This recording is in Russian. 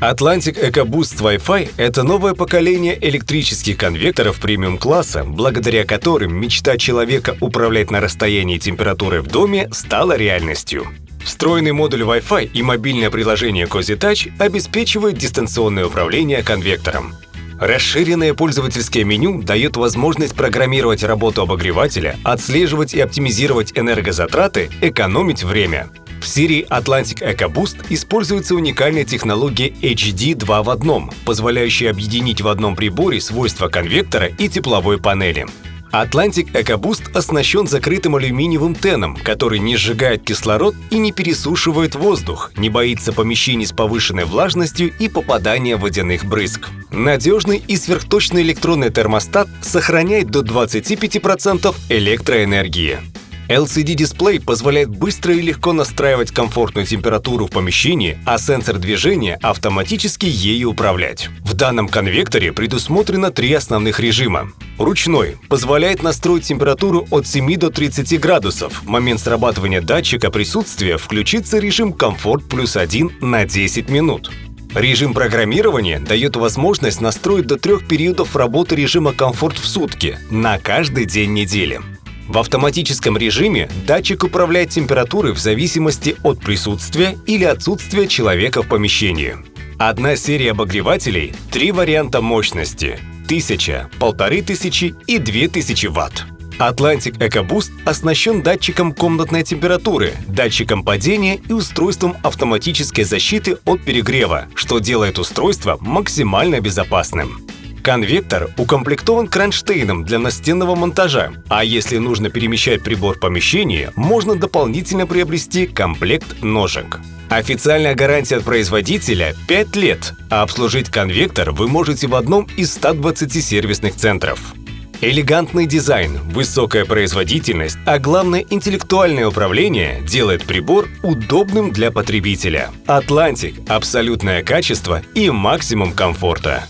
Atlantic EcoBoost Wi-Fi – это новое поколение электрических конвекторов премиум-класса, благодаря которым мечта человека управлять на расстоянии температуры в доме стала реальностью. Встроенный модуль Wi-Fi и мобильное приложение Cozy Touch обеспечивают дистанционное управление конвектором. Расширенное пользовательское меню дает возможность программировать работу обогревателя, отслеживать и оптимизировать энергозатраты, экономить время. В серии Atlantic EcoBoost используется уникальная технология HD 2 в одном, позволяющая объединить в одном приборе свойства конвектора и тепловой панели. Atlantic EcoBoost оснащен закрытым алюминиевым теном, который не сжигает кислород и не пересушивает воздух, не боится помещений с повышенной влажностью и попадания водяных брызг. Надежный и сверхточный электронный термостат сохраняет до 25% электроэнергии. LCD-дисплей позволяет быстро и легко настраивать комфортную температуру в помещении, а сенсор движения автоматически ею управлять. В данном конвекторе предусмотрено три основных режима. Ручной позволяет настроить температуру от 7 до 30 градусов. В момент срабатывания датчика присутствия включится режим «Комфорт плюс 1» на 10 минут. Режим программирования дает возможность настроить до трех периодов работы режима «Комфорт» в сутки на каждый день недели. В автоматическом режиме датчик управляет температурой в зависимости от присутствия или отсутствия человека в помещении. Одна серия обогревателей, три варианта мощности – 1000, 1500 и 2000 Вт. Atlantic EcoBoost оснащен датчиком комнатной температуры, датчиком падения и устройством автоматической защиты от перегрева, что делает устройство максимально безопасным. Конвектор укомплектован кронштейном для настенного монтажа, а если нужно перемещать прибор в помещении, можно дополнительно приобрести комплект ножек. Официальная гарантия от производителя – 5 лет, а обслужить конвектор вы можете в одном из 120 сервисных центров. Элегантный дизайн, высокая производительность, а главное интеллектуальное управление делает прибор удобным для потребителя. Atlantic – абсолютное качество и максимум комфорта.